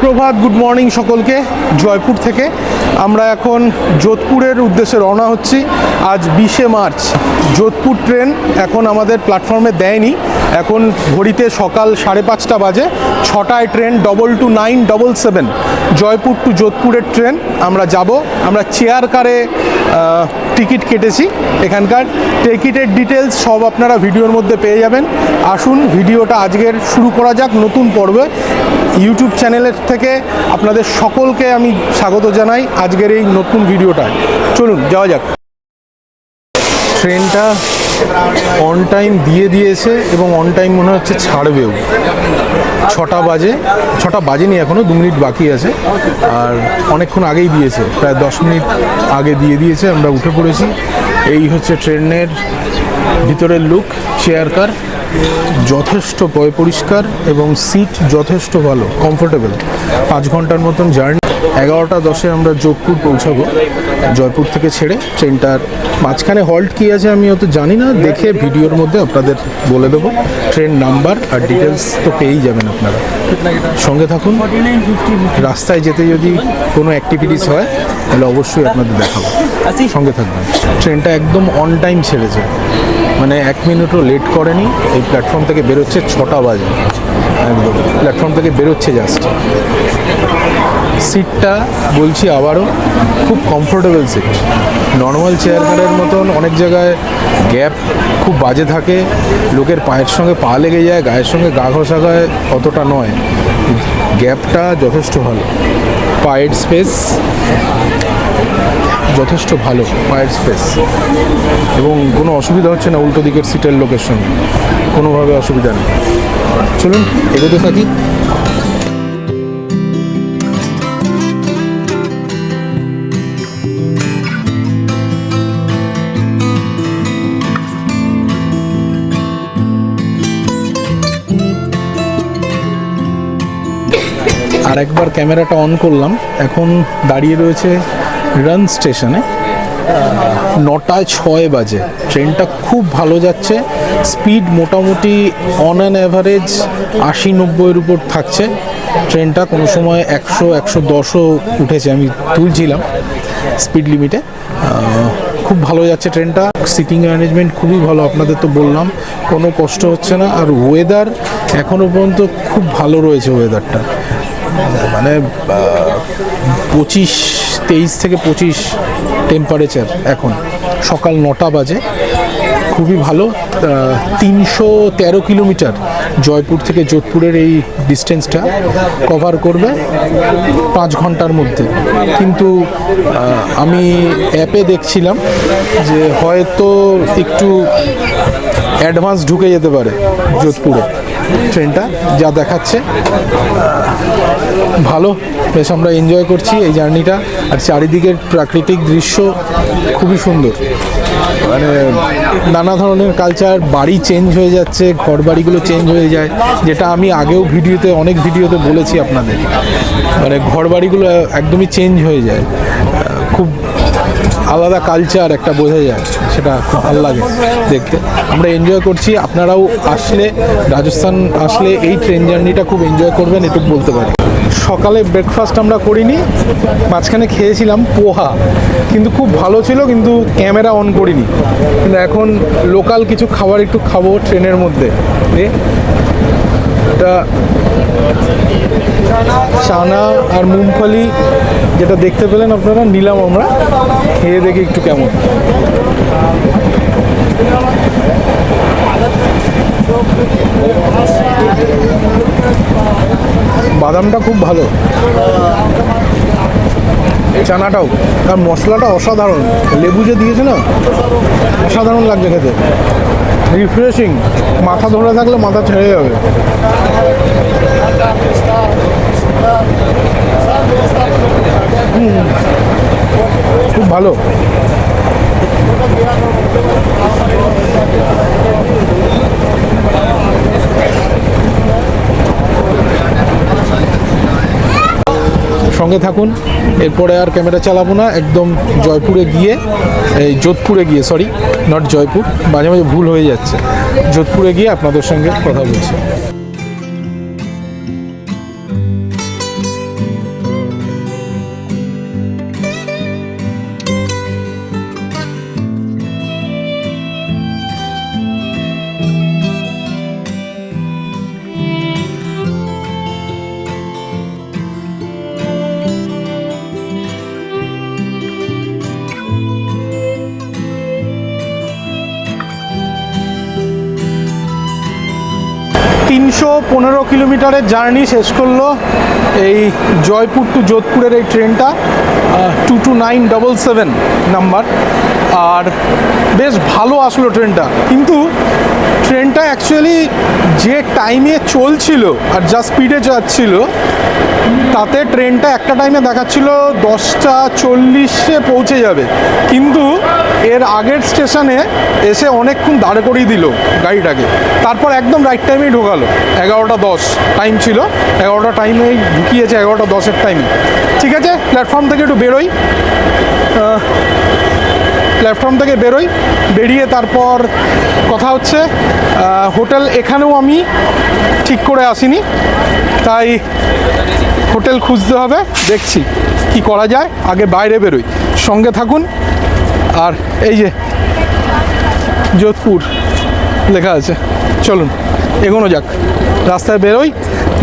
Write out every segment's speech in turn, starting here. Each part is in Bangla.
সুপ্রভাত গুড মর্নিং সকলকে, জয়পুর থেকে। আমরা এখন যোধপুরের উদ্দেশ্যে রওনা হচ্ছি। আজ বিশে মার্চ, যোধপুর ট্রেন এখন আমাদের প্ল্যাটফর্মে দেয়নি। এখন ঘড়িতে সকাল সাড়ে পাঁচটা বাজে, ছটায় train double two nine double seven Jaipur to যোধপুরের train. আমরা যাব, আমরা চেয়ার কারে টিকিট কেটেছি এখানকার। টিকিটের ডিটেলস সব আপনারা ভিডিওর মধ্যে পেয়ে যাবেন। আসুন, ভিডিওটা আজকের শুরু করা যাক, নতুন পর্বে। ইউটিউব চ্যানেলের থেকে আপনাদের সকলকে আমি স্বাগত জানাই আজকের এই নতুন ভিডিওটায়। চলুন, যাওয়া যাক। ট্রেনটা অন টাইম দিয়ে দিয়েছে এবং অন টাইম মনে হচ্ছে ছাড়বেও। ছটা বাজে, ছটা বাজেনি এখনও দু মিনিট বাকি আছে। আর অনেকক্ষণ আগেই দিয়েছে, প্রায় দশ মিনিট আগে দিয়ে দিয়েছে, আমরা উঠে পড়েছি। এই হচ্ছে ট্রেনের ভিতরের লুক চেয়ার কার যথেষ্ট পয় পরিষ্কার এবং সিট যথেষ্ট ভালো কমফোর্টেবল পাঁচ ঘণ্টার মতন জার্নি। এগারোটা দশে আমরা যোধপুর পৌঁছাবো, জয়পুর থেকে ছেড়ে ট্রেনটার মাঝখানে হল্ট কী আছে আমি অত জানি না, দেখে ভিডিওর মধ্যে আপনাদের বলে দেবো। ট্রেন নাম্বার আর ডিটেলস তো পেয়েই যাবেন আপনারা। সঙ্গে থাকুন, রাস্তায় যেতে যদি কোনো অ্যাক্টিভিটিস হয়, তাহলে অবশ্যই আপনাদের দেখাবো। সঙ্গে থাকবেন। ট্রেনটা একদম অন টাইম ছেড়েছে। মানে এক মিনিটও লেট করেনি এই প্ল্যাটফর্ম থেকে বেরোচ্ছে ছটা বাজে। একদম। প্ল্যাটফর্ম থেকে বেরোচ্ছে জাস্ট সিটটা বলছি আবারও, খুব কমফোর্টেবল সিট নর্মাল চেয়ার কারের মতন অনেক জায়গায় গ্যাপ খুব বাজে থাকে। লোকের পায়ের সঙ্গে পা লেগে যায়, গায়ের সঙ্গে গা ঘষা গায়ে অতটা নয়। গ্যাপটা যথেষ্ট ভালো। পায়ের স্পেস যথেষ্ট ভালো পায়ের স্পেস এবং কোনো অসুবিধা হচ্ছে না উল্টো দিকের সিটের সঙ্গে কোনোভাবে অসুবিধা নেই। চলুন, এগোতে থাকি। আর একবার ক্যামেরাটা অন করলাম। এখন দাঁড়িয়ে রয়েছে রান স্টেশনে নটায় ছয় বাজে। ট্রেনটা খুব ভালো যাচ্ছে স্পিড মোটামুটি অন অ্যান অ্যাভারেজ আশি নব্বইয়ের উপর থাকছে। ট্রেনটা কোনো সময় একশো একশো দশও উঠেছে, আমি তুলছিলাম স্পিড লিমিটে খুব ভালো যাচ্ছে ট্রেনটা। সিটিং অ্যারেঞ্জমেন্ট খুবই ভালো, আপনাদের তো বললাম, কোনো কষ্ট হচ্ছে না। আর ওয়েদার এখনও পর্যন্ত খুব ভালো রয়েছে ওয়েদারটা মানে পঁচিশ, তেইশ থেকে পঁচিশ টেম্পারেচার এখন। সকাল নটা বাজে। খুবই ভালো। তিনশো তেরো কিলোমিটার জয়পুর থেকে যোধপুরের এই ডিস্টেন্সটা কভার করবে পাঁচ ঘণ্টার মধ্যে। কিন্তু আমি অ্যাপে দেখছিলাম যে হয়তো একটু অ্যাডভান্স ঢুকে যেতে পারে যোধপুরে। ট্রেনটা যা দেখাচ্ছে। ভালো। বেশ, আমরা এনজয় করছি এই জার্নিটা আর চারিদিকের প্রাকৃতিক দৃশ্য খুবই সুন্দর। মানে নানা ধরনের কালচার বাড়ি চেঞ্জ হয়ে যাচ্ছে ঘর বাড়িগুলো চেঞ্জ হয়ে যায়, যেটা আমি আগেও ভিডিওতে, অনেক ভিডিওতে বলেছি আপনাদের। মানে ঘর বাড়িগুলো একদমই চেঞ্জ হয়ে যায়। আলাদা কালচার একটা বোঝা যায়, সেটা খুব ভালো লাগে দেখতে। আমরা এনজয় করছি, আপনারাও আসলে, রাজস্থান আসলে এই ট্রেন জার্নিটা খুব এনজয় করবেন, এটুকু বলতে পারি। সকালে ব্রেকফাস্ট আমরা করিনি, মাঝখানে খেয়েছিলাম পোহা, কিন্তু খুব ভালো ছিল, কিন্তু ক্যামেরা অন করিনি। কিন্তু এখন লোকাল কিছু খাবার একটু খাব ট্রেনের মধ্যে। এটা চানা আর মুমফলি যেটা দেখতে পেলেন আপনারা, নিলাম আমরা। খেয়ে দেখি একটু কেমন। বাদামটা খুব ভালো। চানাটাও। আর মশলাটা অসাধারণ। লেবু যে দিয়েছে না, অসাধারণ লাগছে খেতে। রিফ্রেশিং মাথা ধরে থাকলে মাথা ছেড়ে যাবে। খুব ভালো। সঙ্গে থাকুন, এরপরে আর ক্যামেরা চালাবো না, একদম জয়পুরে গিয়ে, এই যোধপুরে গিয়ে সরি নট জয়পুর, মাঝে মাঝে ভুল হয়ে যাচ্ছে। যোধপুরে গিয়ে আপনাদের সঙ্গে কথা বলছি। তিনশো পনেরো কিলোমিটারের জার্নি শেষ করল এই জয়পুর টু যোধপুরের এই ট্রেনটা two two nine double seven number আর বেশ ভালো আসলো ট্রেনটা। কিন্তু ট্রেনটা অ্যাকচুয়ালি যে টাইমে চলছিল আর যা স্পিডে যাচ্ছিল, তাতে ট্রেনটা একটা টাইমে দেখাচ্ছিল দশটা চল্লিশে পৌঁছে যাবে। কিন্তু এর আগের স্টেশনে এসে অনেকক্ষণ দাঁড় করিয়ে দিল গাড়িটাকে। তারপর একদম রাইট টাইমেই ঢোকালো। এগারোটা দশ টাইম ছিল। এগারোটা টাইমেই ঢুকিয়েছে এগারোটা দশের টাইমে ঠিক আছে? প্ল্যাটফর্ম থেকে একটু বেরোই। প্ল্যাটফর্ম থেকে বেরোই, বেরিয়ে তারপর কথা হচ্ছে হোটেল এখানেও আমি ঠিক করে আসিনি, তাই হোটেল খুঁজতে হবে, দেখছি কি করা যায়, আগে বাইরে বেরোই। সঙ্গে থাকুন, আর এই যে যোধপুর লেখা আছে, চলুন, এগোনো যাক। রাস্তায় বেরোই,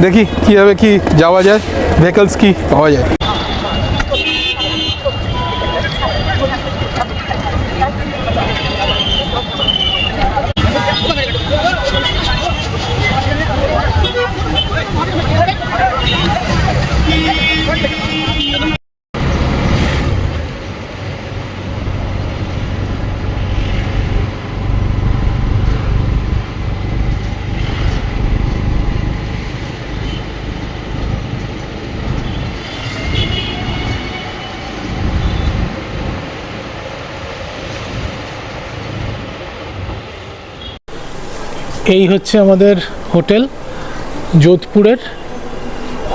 দেখি কীভাবে কি যাওয়া যায় ভেহিকলস কি পাওয়া যায়। এই হচ্ছে আমাদের হোটেল যোধপুরের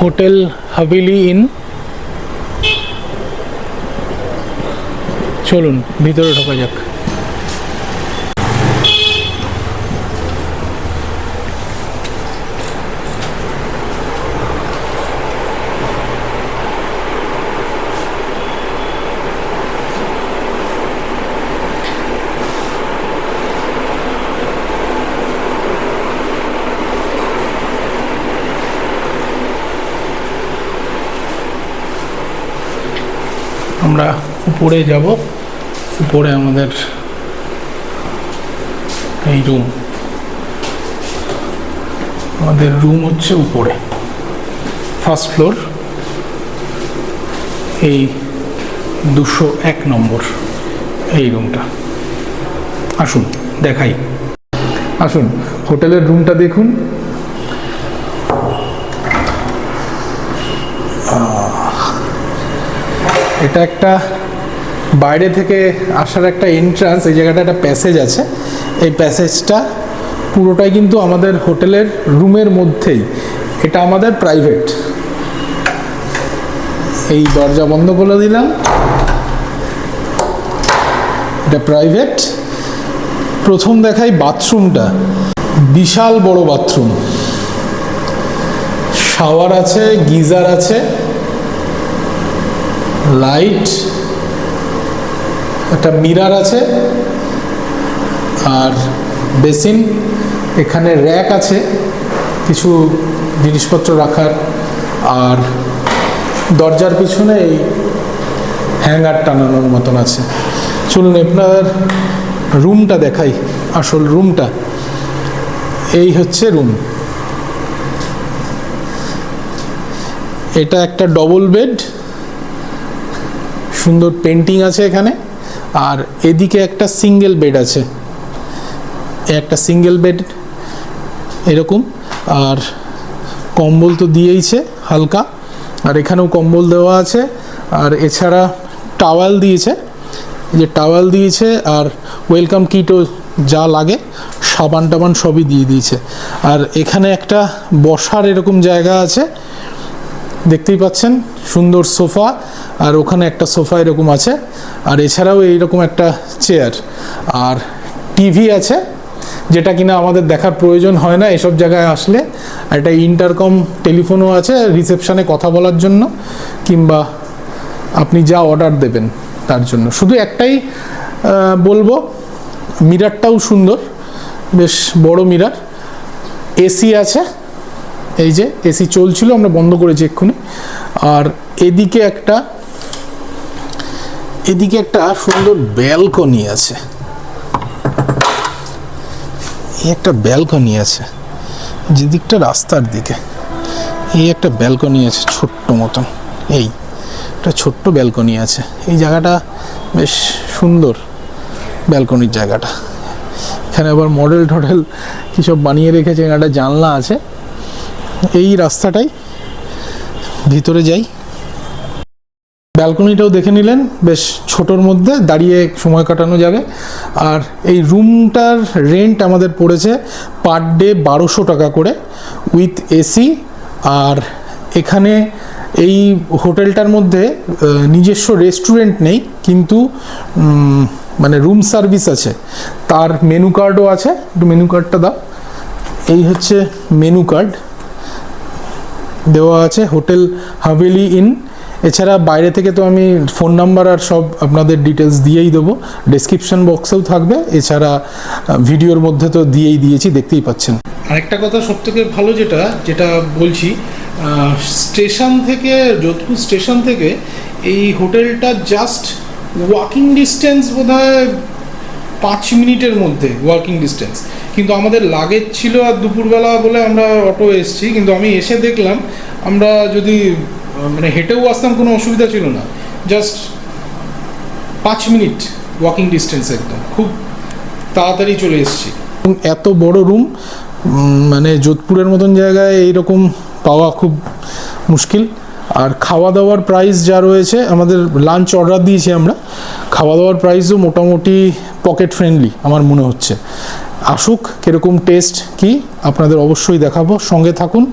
হোটেল হাভেলি ইন। চলুন ভিতরে ঢোকা যাক আমরা উপরে যাব। উপরে আমাদের এই রুম আমাদের রুম হচ্ছে উপরে। ফার্স্ট ফ্লোর এই দুশো এক নম্বর, এই রুমটা আসুন, দেখাই। আসুন, হোটেলের রুমটা দেখুন। এটা একটা বাইরে থেকে আসার একটা এন্ট্রান্স এই জায়গাটা একটা প্যাসেজ আছে। এই প্যাসেজটা পুরোটাই কিন্তু আমাদের হোটেলের রুমের মধ্যেই। এটা আমাদের প্রাইভেট এই দরজা বন্ধ করে দিলাম। এটা প্রাইভেট প্রথম দেখাই বাথরুমটা বিশাল বড় বাথরুম শাওয়ার আছে, গিজার আছে। লাইট একটা মিরার আছে, আর বেসিন, এখানে র্যাক আছে, কিছু জিনিসপত্র রাখার, আর দরজার পিছনে এই হ্যাঙ্গার টানানোর মতন আছে। চলুন আপনার রুমটা দেখাই, আসল রুমটা। এই হচ্ছে রুম। এটা একটা ডবল বেড, সুন্দর পেন্টিং আছে এখানে। আর এদিকে একটা সিঙ্গেল বেড আছে। একটা সিঙ্গেল বেড এরকম, আর কম্বল তো দিয়েইছে হালকা, আর এখানেও কম্বল দেওয়া আছে, আর এছাড়া টাওয়াল দিয়েছে। যে টাওয়াল দিয়েছে, আর ওয়েলকাম কিটও যা লাগে সাবান টাবান সবই দিয়ে দিয়েছে। আর এখানে একটা বসার এরকম জায়গা আছে দেখতেই পাচ্ছেন, সুন্দর সোফা, আর ওখানে একটা সোফা এরকম আছে, আর এছাড়াও এইরকম একটা চেয়ার, আর টিভি আছে, যেটা কিনা আমাদের দেখার প্রয়োজন হয় না এসব জায়গায় আসলে একটা ইন্টারকম টেলিফোনও আছে রিসেপশানে কথা বলার জন্য, কিংবা আপনি যা অর্ডার দেবেন তার জন্য। শুধু একটাই বলব, মিরারটাও সুন্দর, বেশ বড় মিরার, এসি আছে এই যে এসি চলছিল, আমরা বন্ধ করেছি এক্ষুনি। আর এদিকে একটা এদিকে একটা সুন্দর ব্যালকনি আছে। এই একটা ব্যালকনি আছে, যেদিকটা রাস্তার দিকে। এই একটা ব্যালকনি আছে ছোট্ট মতন, এই একটা ছোট্ট ব্যালকনি আছে। এই জায়গাটা বেশ সুন্দর ব্যালকনির জায়গাটা। এখানে আবার মডেল টডেল কী সব বানিয়ে রেখেছে একটা জানলা আছে। এই রাস্তাটাই। ভিতরে যাই। ব্যালকনিটাও দেখে নিলেন, বেশ ছোটোর মধ্যে দাঁড়িয়ে সময় কাটানো যাবে। আর এই রুমটার রেন্ট আমাদের পড়েছে পার ডে বারোশো টাকা করে উইথ এসি আর এখানে এই হোটেলটার মধ্যে নিজস্ব রেস্টুরেন্ট নেই, কিন্তু মানে রুম সার্ভিস আছে। তার মেনু কার্ডও আছে। একটু মেনু কার্ডটা দাও। এই হচ্ছে মেনু কার্ড দেওয়া আছে, হোটেল হাভেলি ইন। এছাড়া বাইরে থেকে তো আমি ফোন নাম্বার আর সব আপনাদের ডিটেলস দিয়েই দেবো। ডেসক্রিপশন বক্সেও থাকবে। এছাড়া ভিডিওর মধ্যে তো দিয়েই দিয়েছি, দেখতেই পাচ্ছেন। আরেকটা কথা সব থেকে ভালো যেটা যেটা বলছি স্টেশন থেকে, যোধপুর স্টেশন থেকে এই হোটেলটা জাস্ট ওয়াকিং ডিস্টেন্স বোধ হয় পাঁচ মিনিটের মধ্যে ওয়াকিং ডিস্টেন্স কিন্তু আমাদের লাগেজ ছিল আর দুপুরবেলা বলে আমরা অটো এসছি, কিন্তু আমি এসে দেখলাম আমরা যদি মানে হেঁটেও আসতাম কোনো অসুবিধা ছিল না। জাস্ট পাঁচ মিনিট ওয়াকিং ডিস্টেন্স একদম। খুব তাড়াতাড়ি চলে এসেছি। এত বড় রুম মানে যোধপুরের মতন জায়গায় এইরকম পাওয়া খুব মুশকিল। আর খাওয়া দাওয়ার প্রাইস যা রয়েছে, আমাদের লাঞ্চ অর্ডার দিয়েছি আমরা। খাওয়া দাওয়ার প্রাইসও মোটামুটি পকেট ফ্রেন্ডলি আমার মনে হচ্ছে। আসুক, কীরকম টেস্ট কি, আপনাদের অবশ্যই দেখাবো, সঙ্গে থাকুন।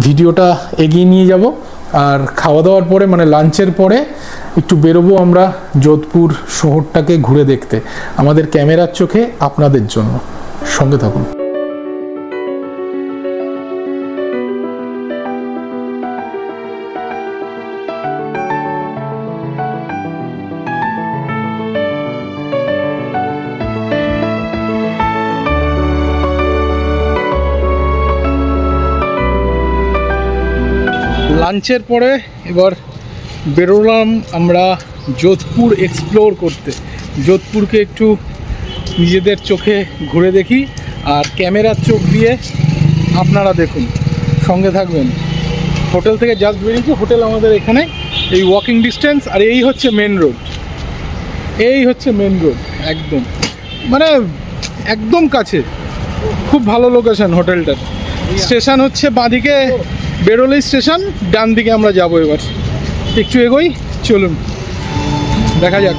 ভিডিওটা এগিয়ে নিয়ে যাব। আর খাওয়া দাওয়ার পরে মানে লাঞ্চের পরে, একটু বেরোবো আমরা যোধপুর শহরটাকে ঘুরে দেখতে। আমাদের ক্যামেরার চোখে আপনাদের জন্য। সঙ্গে থাকুন। লাঞ্চের পরে এবার বেরোলাম আমরা যোধপুর এক্সপ্লোর করতে। যোধপুরকে একটু নিজেদের চোখে ঘুরে দেখি আর ক্যামেরার চোখ দিয়ে আপনারা দেখুন। সঙ্গে থাকবেন। হোটেল থেকে জাস্ট বেরিয়েছি। হোটেল আমাদের এখানে এই ওয়াকিং ডিস্টেন্স আর এই হচ্ছে মেন রোড এই হচ্ছে মেন রোড একদম। মানে একদম কাছে। খুব ভালো লোকেশন হোটেলটার। স্টেশন হচ্ছে বাঁদিকে বেরোলেই স্টেশন ডান দিকে আমরা যাব এবার। একটু এগোই চলুন। দেখা যাক।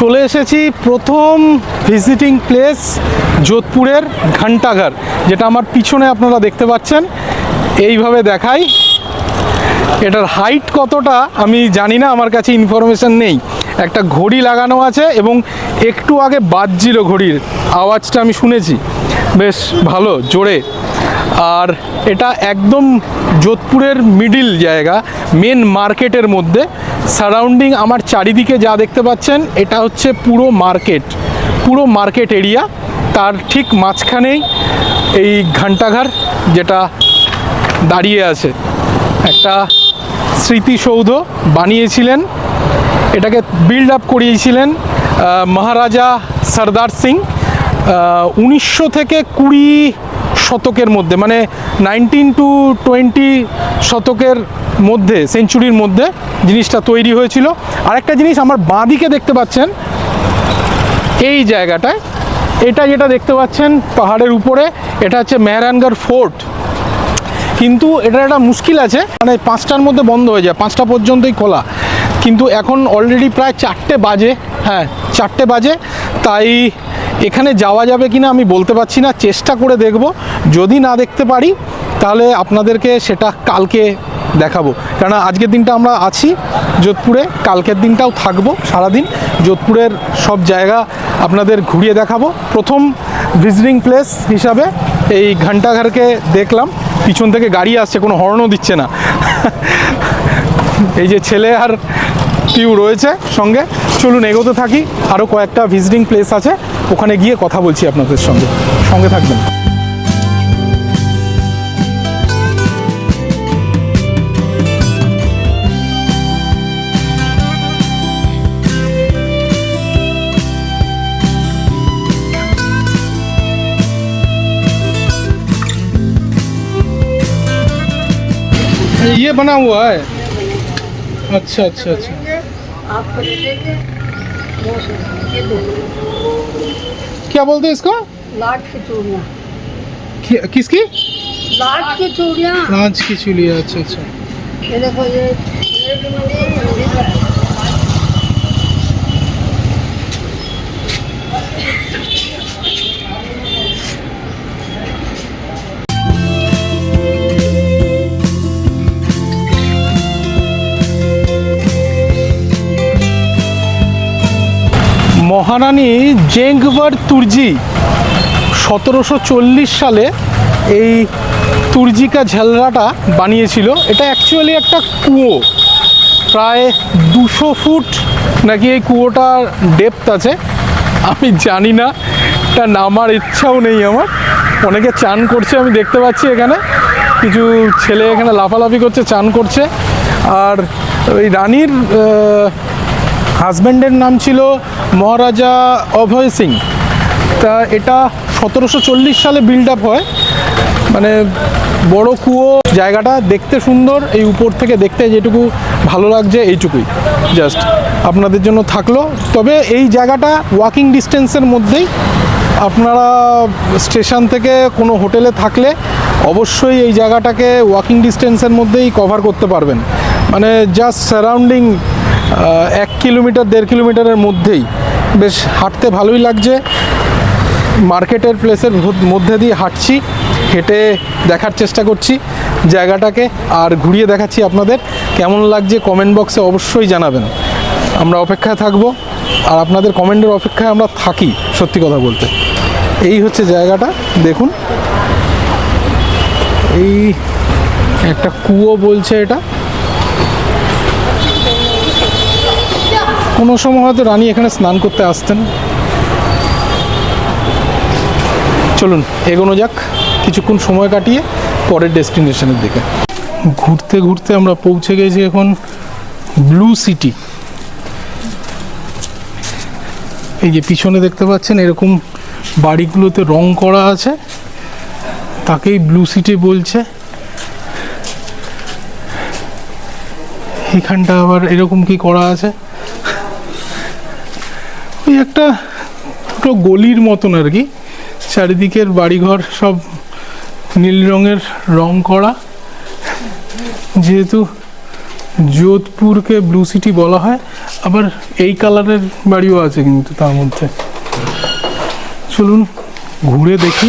চলে এসেছি প্রথম ভিজিটিং প্লেস যোধপুরের ঘণ্টাঘর, যেটা আমার পিছনে আপনারা দেখতে পাচ্ছেন। এইভাবে দেখাই। এটার হাইট কতটা আমি জানি না, আমার কাছে ইনফরমেশন নেই। একটা ঘড়ি লাগানো আছে এবং একটু আগে বাজছিল ঘড়ির। আওয়াজটা আমি শুনেছি। বেশ ভালো, জোরে। আর এটা একদম যোধপুরের মিডিল জায়গা মেন মার্কেটের মধ্যে। সারাউন্ডিং আমার চারিদিকে যা দেখতে পাচ্ছেন, এটা হচ্ছে পুরো মার্কেট। পুরো মার্কেট এরিয়া। তার ঠিক মাঝখানেই এই ঘণ্টাঘর যেটা দাঁড়িয়ে আছে। একটা স্মৃতিসৌধ বানিয়েছিলেন। এটাকে বিল্ড আপ করিয়েছিলেন মহারাজা সর্দার সিং উনিশশো থেকে কুড়ি শতকের মধ্যে মানে নাইনটিন টু টোয়েন্টি শতকের মধ্যে সেঞ্চুরির মধ্যে জিনিসটা তৈরি হয়েছিল। আরেকটা জিনিস আমার বাঁদিকে দেখতে পাচ্ছেন, এই জায়গাটায়, এটা যেটা দেখতে পাচ্ছেন পাহাড়ের উপরে, এটা হচ্ছে মেহরানগড় ফোর্ট। কিন্তু এটা একটা মুশকিল আছে মানে পাঁচটার মধ্যে বন্ধ হয়ে যায়, পাঁচটা পর্যন্তই খোলা। কিন্তু এখন অলরেডি প্রায় চারটে বাজে হ্যাঁ চারটে বাজে, তাই এখানে যাওয়া যাবে কিনা আমি বলতে পারছি না, চেষ্টা করে দেখব। যদি না দেখতে পারি, তাহলে আপনাদেরকে সেটা কালকে দেখাবো। কারণ আজকের দিনটা আমরা আছি যোধপুরে, কালকের দিনটাও থাকব সারাদিন। যোধপুরের সব জায়গা আপনাদের ঘুরিয়ে দেখাবো। প্রথম ভিজিটিং প্লেস হিসাবে এই ঘণ্টাঘরকে দেখলাম। পিছন থেকে গাড়ি আসছে, কোনো হর্নও দিচ্ছে না। এই যে ছেলে আর পিউ রয়েছে সঙ্গে। চলুন এগোতে থাকি। আরও কয়েকটা ভিজিটিং প্লেস আছে। ওখানে গিয়ে কথা বলছি আপনাদের সঙ্গে। সঙ্গে থাকবেন। ये बना हुआ है। अच्छा अच्छा अच्छा। क्या बोलते हैं इसको? लाट की चूड़िया। किसकी? लाट की चूड़िया। लाट की चूड़िया अच्छा अच्छा। ये देखो ये মহারানী জেঙ্গবার তুর্জি সতেরোশো চল্লিশ সালে এই তুর্জিকা ঝেলরাটা বানিয়েছিল। এটা অ্যাকচুয়ালি একটা কুয়ো। প্রায় দুশো ফুট নাকি এই কুয়োটার ডেপথ আছে। আমি জানি না, এটা নামার ইচ্ছাও নেই আমার। অনেকে চান করছে, আমি দেখতে পাচ্ছি এখানে। কিছু ছেলে এখানে লাফালাফি করছে, চান করছে। আর ওই রানীর হাজব্যান্ডের নাম ছিল মহারাজা অভয় সিং। তা এটা সতেরোশো চল্লিশ সালে বিল্ড আপ হয়। মানে বড় কুয়ো জায়গাটা দেখতে সুন্দর, এই উপর থেকে দেখতে যেটুকু ভালো লাগছে এইটুকুই। জাস্ট আপনাদের জন্য থাকল। তবে এই জায়গাটা ওয়াকিং ডিস্টেন্সের মধ্যেই আপনারা স্টেশন থেকে কোনো হোটেলে থাকলে অবশ্যই এই জায়গাটাকে ওয়াকিং ডিস্টেন্সের মধ্যেই কভার করতে পারবেন। মানে জাস্ট সারাউন্ডিং এক কিলোমিটার, দেড় কিলোমিটারের মধ্যেই বেশ হাঁটতে ভালোই লাগছে। মার্কেটের প্লেসের মধ্যে দিয়ে হাঁটছি, হেঁটে দেখার চেষ্টা করছি জায়গাটাকে আর ঘুরিয়ে দেখাচ্ছি আপনাদের। কেমন লাগছে কমেন্ট বক্সে অবশ্যই জানাবেন। আমরা অপেক্ষায় থাকব আর আপনাদের কমেন্টের অপেক্ষায় আমরা থাকি সত্যি কথা বলতে। এই হচ্ছে জায়গাটা, দেখুন। এই একটা কুয়ো বলছে এটা। কোনো সময় হয়তো রানী এখানে স্নান করতে আসতেন। চলুন, এগোনো যাক। কিছুক্ষণ সময় কাটিয়ে পরের ডেস্টিনেশনের দিকে। ঘুরতে ঘুরতে আমরা পৌঁছে গেছি এখন ব্লু সিটি। এই যে পিছনে দেখতে পাচ্ছেন, এরকম বাড়িগুলোতে রং করা আছে। তাকেই ব্লু সিটি বলছে। এখানটা আবার এরকম কি করা আছে? একটা ছোটো গলির মতন আর কি। চারিদিকের বাড়িঘর সব নীল রঙের রং করা। যেহেতু যোধপুরকে ব্লু সিটি বলা হয়, আবার এই কালারের বাড়িও আছে কিন্তু তার মধ্যে। চলুন ঘুরে দেখি।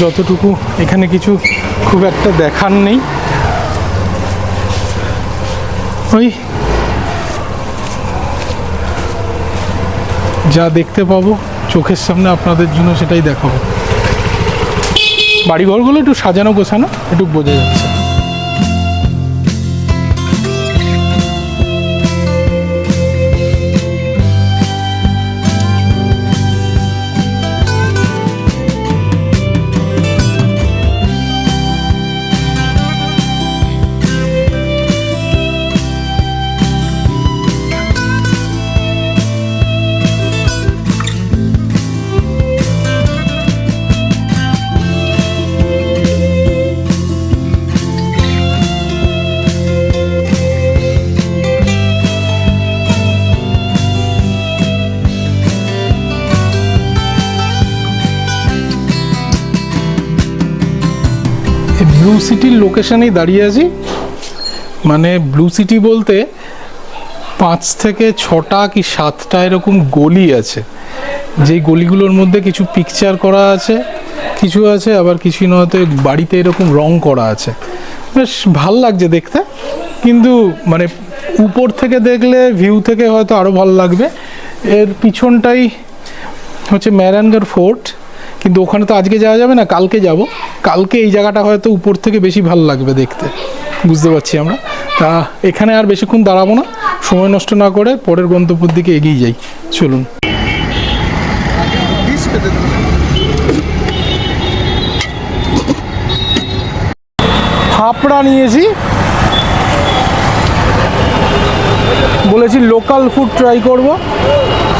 যতটুকু এখানে কিছু খুব একটা দেখার নেই। ওই যা দেখতে পাবো, চোখের সামনে আপনাদের জন্য সেটাই দেখাবো। বাড়িঘরগুলো একটু সাজানো গোছানো, একটু বোঝা যাচ্ছে। ব্লু সিটির লোকেশানেই দাঁড়িয়ে আছি। মানে ব্লু সিটি বলতে পাঁচ থেকে ছটা কি সাতটা এরকম গলি আছে। যেই গলিগুলোর মধ্যে কিছু পিকচার করা আছে, কিছু আছে, আবার কিছু নয়তো বাড়িতে এরকম রং করা আছে। বেশ ভালো লাগছে দেখতে। কিন্তু মানে উপর থেকে দেখলে ভিউ থেকে হয়তো আরও ভালো লাগবে। এর পিছনটাই হচ্ছে ম্যারানগড় ফোর্ট কিন্তু ওখানে তো আজকে যাওয়া যাবে না, কালকে যাব। কালকে এই জায়গাটা হয়তো উপর থেকে বেশি ভালো লাগবে দেখতে। বুঝতে পারছি আমরা। তা এখানে আর বেশিক্ষণ দাঁড়াবো না। সময় নষ্ট না করে পরের গন্তব্যের দিকে এগিয়ে যাই। চলুন। ফাপড়া নিয়েছি। বলেছি লোকাল ফুড ট্রাই করব।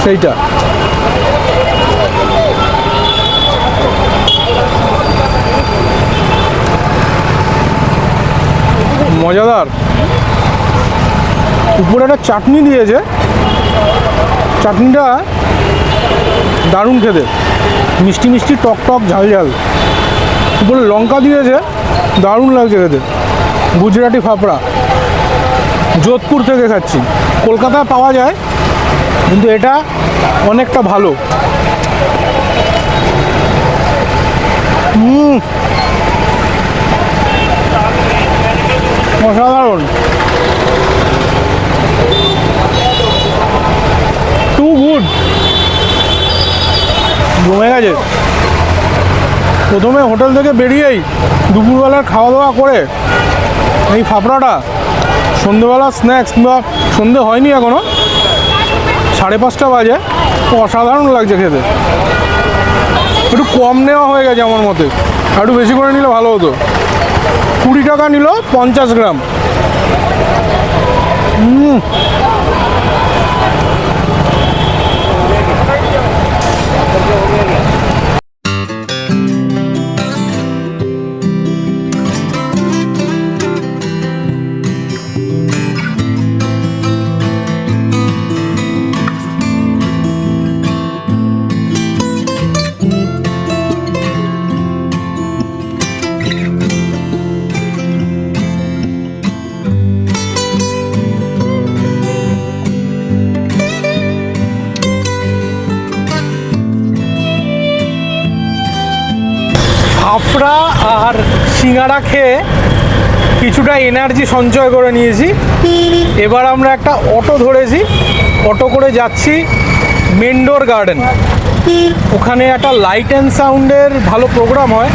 সেইটা। মজাদার। উপরে একটা চাটনি দিয়েছে। চাটনিটা দারুণ খেতে। মিষ্টি মিষ্টি টক টক ঝাল ঝাল। উপরে লঙ্কা দিয়েছে, দারুণ লাগছে খেতে। গুজরাটি ফাফড়া যোধপুর থেকে খাচ্ছি। কলকাতায় পাওয়া যায়, কিন্তু এটা অনেকটা ভালো। হুম। অসাধারণ। টু গুড জমে গেছে। প্রথমে হোটেল থেকে বেরিয়েই দুপুরবেলার খাওয়া দাওয়া করে এই ফাফড়াটা সন্ধেবেলা স্ন্যাক্স কিংবা সন্ধে হয়নি এখনও সাড়ে পাঁচটা বাজে। অসাধারণ লাগছে খেতে। একটু কম নেওয়া হয়ে গেছে আমার মতে। একটু বেশি করে নিলে ভালো হতো। কুড়ি টাকা নিল পঞ্চাশ গ্রাম। হুম। আর সিঙ্গাড়া খেয়ে কিছুটা এনার্জি সঞ্চয় করে নিয়েছি। এবার আমরা একটা অটো ধরেছি। অটো করে যাচ্ছি মেন্ডোর গার্ডেন ওখানে একটা লাইট অ্যান্ড সাউন্ডের ভালো প্রোগ্রাম হয়।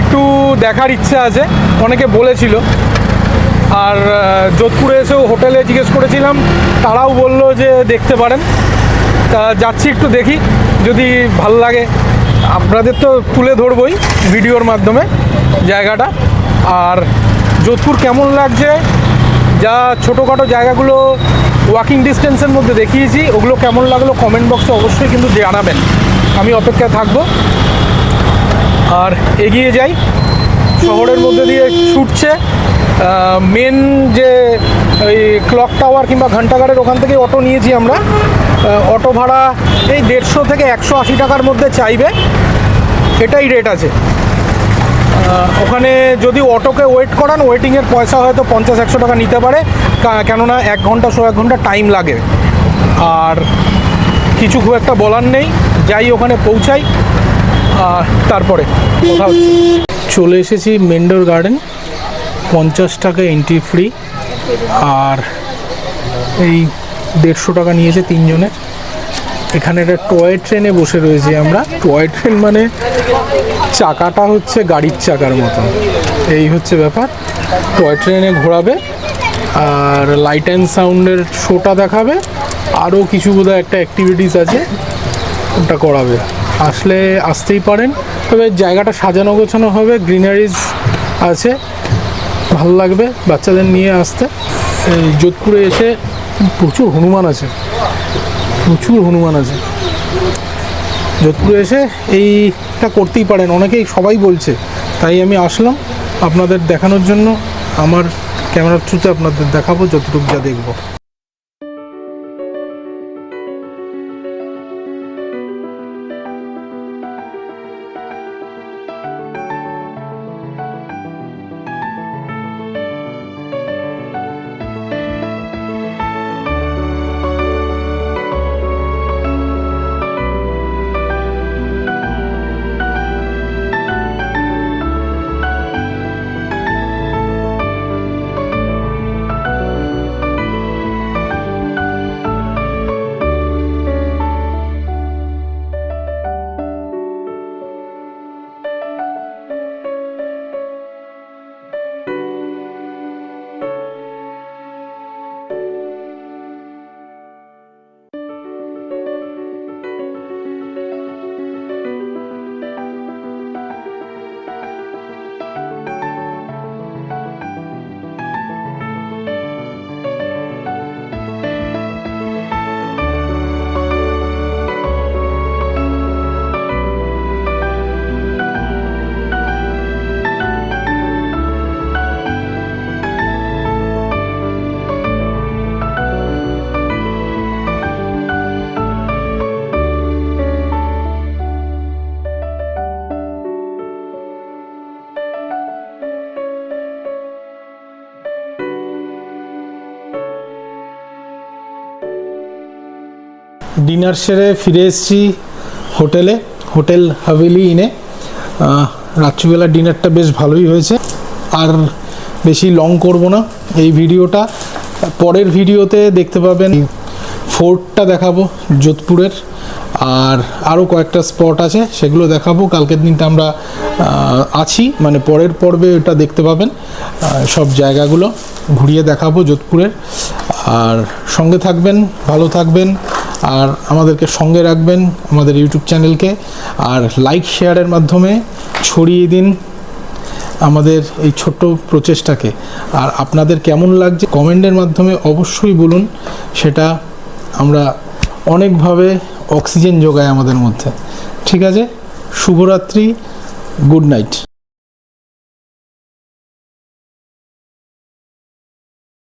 একটু দেখার ইচ্ছে আছে, অনেকে বলেছিল। আর যোধপুরে এসেও হোটেলে জিজ্ঞেস করেছিলাম, তারাও বলল যে দেখতে পারেন। তা যাচ্ছি একটু দেখি, যদি ভালো লাগে। আপনাদের তো তুলে ধরবই ভিডিওর মাধ্যমে জায়গাটা। আর যোধপুর কেমন লাগছে? যা ছোটোখাটো জায়গাগুলো ওয়াকিং ডিস্টেন্সের মধ্যে দেখিয়েছি, ওগুলো কেমন লাগল কমেন্ট বক্সে অবশ্যই কিন্তু জানাবেন। আমি অপেক্ষায় থাকব। আর এগিয়ে যাই। শহরের মধ্যে দিয়ে ছুটছে মেন যে ওই ক্লক টাওয়ার কিংবা ঘন্টাঘাটের ওখান থেকে অটো নিয়েছি আমরা। অটো ভাড়া এই দেড়শো থেকে একশো আশি টাকার মধ্যে চাইবে। এটাই রেট আছে। ওখানে যদি অটোকে ওয়েট করান ওয়েটিংয়ের পয়সা হয়তো পঞ্চাশ, একশো টাকা নিতে পারে। কেননা এক ঘণ্টা শো এক ঘণ্টা টাইম লাগে। আর কিছু খুব একটা বলার নেই। যাই ওখানে পৌঁছাই। তারপরে চলে এসেছি মেন্ডোর গার্ডেন পঞ্চাশ টাকা এন্ট্রি ফ্রি আর এই দেড়শো টাকা নিয়েছে তিনজনের। এখানে একটা টয় ট্রেনে বসে রয়েছি আমরা। টয় ট্রেন মানে চাকাটা হচ্ছে গাড়ির চাকার মতন এই হচ্ছে ব্যাপার। টয় ট্রেনে ঘোরাবে আর লাইট অ্যান্ড সাউন্ডের শোটা দেখাবে। আরও কিছু বোধহয় একটা অ্যাক্টিভিটিস আছে, ওটা করাবে। আসলে আসতেই পারেন। তবে জায়গাটা সাজানো গোছানো হবে গ্রিনারিজ আছে। ভালো লাগবে বাচ্চাদের নিয়ে আসতে। এই যোধপুরে এসে প্রচুর হনুমান আছে। প্রচুর হনুমান আছে। যোধপুরে এসে এইটা করতেই পারেন। অনেকেই সবাই বলছে, তাই আমি আসলাম। আপনাদের দেখানোর জন্য আমার ক্যামেরার থ্রুতে আপনাদের দেখাবো, যতটুকু যা দেখব। ডিনার সেরে ফিরে এসেছি হোটেলে, হোটেল হাভেলি ইনে। রাত্রিবেলা ডিনারটা বেশ ভালোই হয়েছে। আর বেশি লং করব না এই ভিডিওটা। পরের ভিডিওতে দেখতে পাবেন ফোর্টটা দেখাবো, যোধপুরের। আর আরও কয়েকটা স্পট আছে, সেগুলো দেখাবো। কালকের দিনটা আমরা আছি মানে পরের পর্বে ওটা দেখতে পাবেন। সব জায়গাগুলো ঘুরিয়ে দেখাবো যোধপুরের। আর সঙ্গে থাকবেন, ভালো থাকবেন। আর আমাদেরকে সঙ্গে রাখবেন আমাদের ইউটিউব চ্যানেলকে। আর লাইক শেয়ারের মাধ্যমে ছড়িয়ে দিন আমাদের এই ছোট্ট প্রচেষ্টাকে। আর আপনাদের কেমন লাগছে কমেন্টের মাধ্যমে অবশ্যই বলুন। সেটা আমরা অনেকভাবে অক্সিজেন যোগায় আমাদের মধ্যে। ঠিক আছে? শুভরাত্রি গুড নাইট